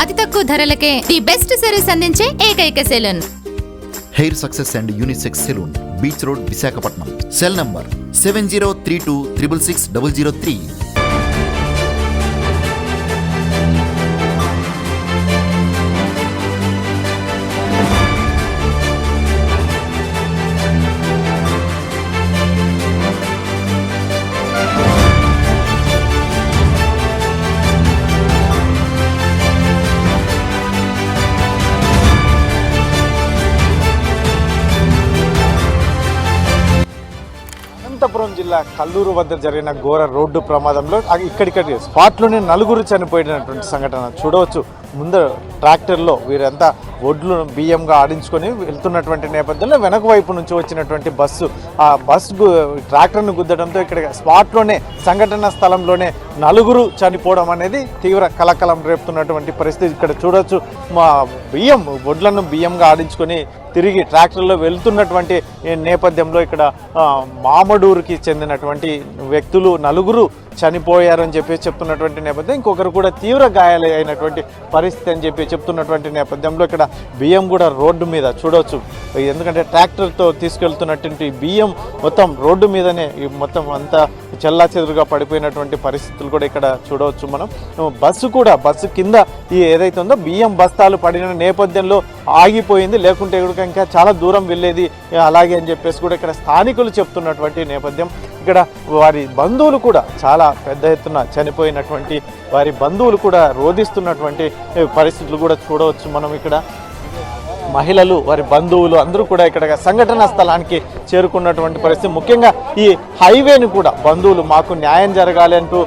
అతి తక్కువ ధరలకే ది బెస్ట్ సర్వీస్ అందించే ఏకైక salon. Hair success and unisex salon beach road Visakhapatnam. Cell number seven zero three two triple six double zero three. Anantapuram జిల్లా కల్లూరు వద్ద జరిగిన ఘోర రోడ్డు ప్రమాదంలో అ- ఇక్కడిక్కడి స్పాట్లోనే నలుగురు చనిపోయినటువంటి సంఘటన చూడవచ్చు. ముందు ట్రాక్టర్లో వీరంతా ఒడ్లు బియ్యంగా ఆడించుకొని వెళ్తున్నటువంటి నేపథ్యంలో వెనక వైపు నుంచి వచ్చినటువంటి బస్సు ఆ బస్సు ట్రాక్టర్ను గుద్దడంతో ఇక్కడ స్పాట్లోనే సంఘటన స్థలంలోనే నలుగురు చనిపోవడం అనేది తీవ్ర కలకలం రేపుతున్నటువంటి పరిస్థితి. ఇక్కడ చూడొచ్చు మా బియ్యం ఒడ్లను బియ్యంగా ఆడించుకొని తిరిగి ట్రాక్టర్లో వెళ్తున్నటువంటి నేపథ్యంలో ఇక్కడ మామడూరుకి చెందినటువంటి వ్యక్తులు నలుగురు చనిపోయారని చెప్పి చెప్తున్నటువంటి నేపథ్యం. ఇంకొకరు కూడా తీవ్ర గాయాలైనటువంటి పరిస్థితి అని చెప్పి చెప్తున్నటువంటి నేపథ్యంలో ఇక్కడ బియ్యం కూడా రోడ్డు మీద చూడవచ్చు ఎందుకంటే ట్రాక్టర్తో తీసుకెళ్తున్నటువంటి బియ్యం మొత్తం రోడ్డు మీదనే ఈ మొత్తం అంతా చెల్లా చెదురుగా పడిపోయినటువంటి పరిస్థితులు కూడా ఇక్కడ చూడవచ్చు మనం. బస్సు కూడా బస్సు కింద ఈ ఏదైతే ఉందో బియ్యం బస్తాలు పడిన నేపథ్యంలో ఆగిపోయింది. లేకుంటే కూడా ఇంకా చాలా దూరం వెళ్ళేది. అలాగే అని చెప్పేసి కూడా ఇక్కడ స్థానికులు చెప్తున్నటువంటి నేపథ్యం. ఇక్కడ వారి బంధువులు కూడా చాలా పెద్ద ఎత్తున చనిపోయినటువంటి వారి బంధువులు కూడా రోధిస్తున్నటువంటి పరిస్థితులు కూడా చూడవచ్చు మనం ఇక్కడ. మహిళలు వారి బంధువులు అందరూ కూడా ఇక్కడ సంఘటన స్థలానికి చేరుకున్నటువంటి పరిస్థితి. ముఖ్యంగా ఈ హైవేని కూడా బంధువులు మాకు న్యాయం జరగాలి అంటూ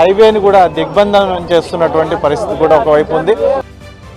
హైవేని కూడా దిగ్బంధనం చేస్తున్నటువంటి పరిస్థితి కూడా ఒకవైపు ఉంది.